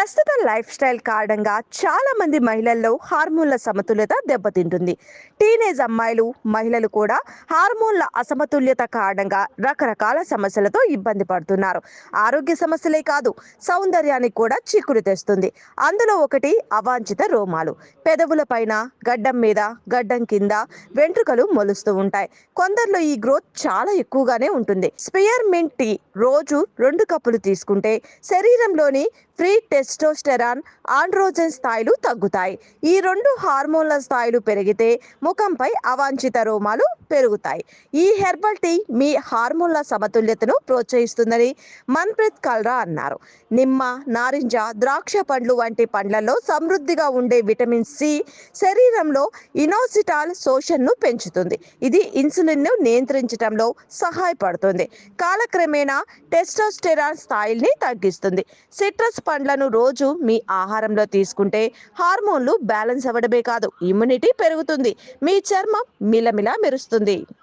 ప్రస్తుత life style కారణంగా చాలా మంది మహిళల్లో హార్మోన్ల సమతుల్యత దెబ్బతింటుంది. టీనేజ్ అమ్మాయిలు మహిళలు కూడా హార్మోన్ల అసమతుల్యత కారణంగా రకరకాల సమస్యలతో ఇబ్బంది పడుతున్నారు. ఆరోగ్య సమస్యలే కాదు సౌందర్యానికి కూడా చిక్కులు తెస్తుంది. అందులో ఒకటి అవాంఛిత రోమాలు. పెదవుల పైన గడ్డం మీద గడ్డం కింద వెంట్రుకలు మొలుస్తూ ఉంటాయి. కొందరిలో ఈ గ్రోత్ చాలా ఎక్కువగానే ఉంటుంది. స్పియర్మింట్ టీ రోజు రెండు కప్పులు తీసుకుంటే శరీరంలోని ఫ్రీ టెస్టోస్టెరాన్ ఆండ్రోజన్ స్థాయిలు తగ్గుతాయి. ఈ రెండు హార్మోన్ల స్థాయిలు పెరిగితే ముఖంపై అవాంఛిత రోమాలు పెరుగుతాయి. ఈ హెర్బల్ టీ మీ హార్మోన్ల సమతుల్యతను ప్రోత్సహిస్తుందని మన్ప్రీత్ కల్రా అన్నారు. నిమ్మ నారింజ ద్రాక్ష పండ్లు వంటి పండ్లలో సమృద్ధిగా ఉండే విటమిన్ సి శరీరంలో ఇనోసిటాల్ శోషణను పెంచుతుంది. ఇది ఇన్సులిన్ను నియంత్రించడంలో సహాయపడుతుంది. కాలక్రమేణా టెస్టోస్టెరాన్ స్థాయిల్ని తగ్గిస్తుంది. సిట్రస్ పండ్లను రోజు మీ ఆహారంలో తీసుకుంటే హార్మోన్లు బ్యాలెన్స్ అవ్వడమే కాదు ఇమ్యూనిటీ పెరుగుతుంది. మీ చర్మం మిలమిలా మెరుస్తుంది. Jandeiro.